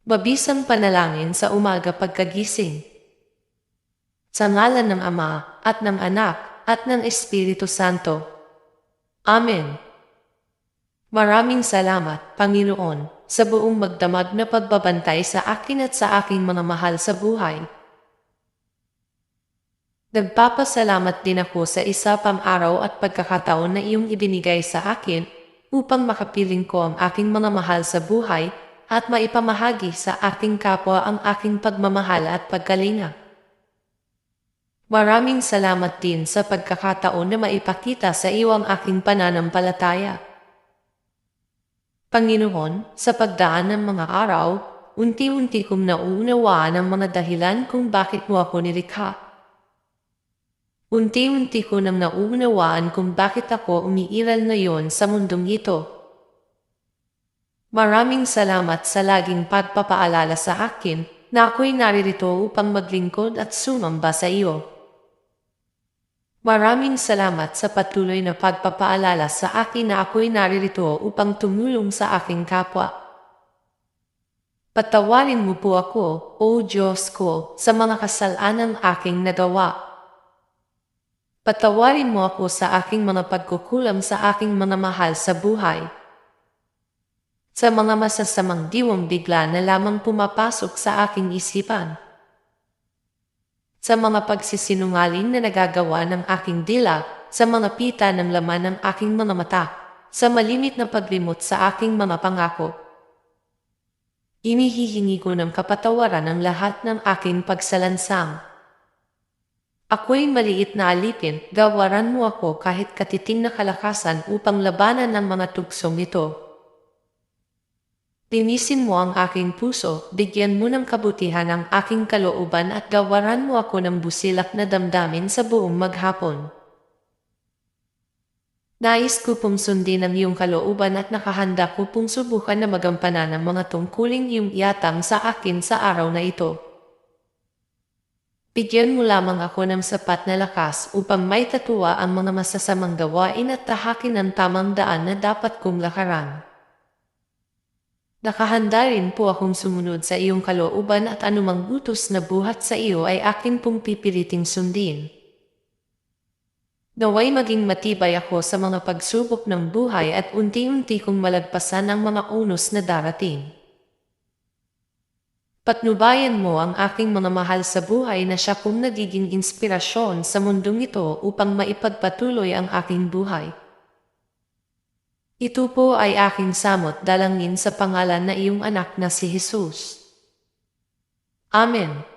Mabisang panalangin sa umaga pagkagising. Sa ngalan ng Ama, at ng Anak, at ng Espiritu Santo. Amen. Maraming salamat, Panginoon, sa buong magdamag na pagbabantay sa akin at sa aking mga mahal sa buhay. Nagpapasalamat din ako sa isa pang araw at pagkakataon na iyong ibinigay sa akin upang makapiling ko ang aking mga mahal sa buhay at maipamahagi sa aking kapwa ang aking pagmamahal at pagkalinga. Maraming salamat din sa pagkakataon na maipakita sa iyo ang aking pananampalataya. Panginoon, sa pagdaan ng mga araw, unti-unti kong nauunawaan ang mga dahilan kung bakit mo ako nilikha. Unti-unti ko nang nauunawaan kung bakit ako umiiral ngayon sa mundong ito. Maraming salamat sa laging pagpapaalala sa akin na ako'y naririto upang maglingkod at sumamba sa iyo. Maraming salamat sa patuloy na pagpapaalala sa akin na ako'y naririto upang tumulong sa aking kapwa. Patawarin mo po ako, O Diyos ko, sa mga kasalanang aking nagawa. Patawarin mo ako sa aking mga pagkukulam sa aking mga mahal sa buhay. Sa mga masasamang diwang bigla na lamang pumapasok sa aking isipan sa mga pagsisinungaling na nagagawa ng aking dila, sa mga pita ng laman ng aking mga mata, sa malimit na paglimot sa aking mga pangako. Inihihingi ko ng kapatawaran ng lahat ng aking pagsalansang. Ako'y maliit na alipin, gawaran mo ako kahit katiting na kalakasan upang labanan ng mga tugsong ito. Linisin mo ang aking puso, bigyan mo ng kabutihan ang aking kalooban at gawaran mo ako ng busilak na damdamin sa buong maghapon. Nais ko pong sundin ang iyong kalooban at nakahanda ko pong subukan na magampanan ang mga tungkuling iyong iatang sa akin sa araw na ito. Bigyan mo lamang ako ng sapat na lakas upang may tatuwa ang mga masasamang gawain at tahakin ang tamang daan na dapat kong lakaran. Nakahanda rin po akong sumunod sa iyong kalooban at anumang utos na buhat sa iyo ay akin pong pipiliting sundin. Naway maging matibay ako sa mga pagsubok ng buhay at unti-unti kong malagpasan ang mga unos na darating. Patnubayan mo ang aking mga mahal sa buhay na siya kong nagiging inspirasyon sa mundong ito upang maipagpatuloy ang aking buhay. Ito po ay aking samot dalangin sa pangalan na iyong anak na si Jesus. Amen.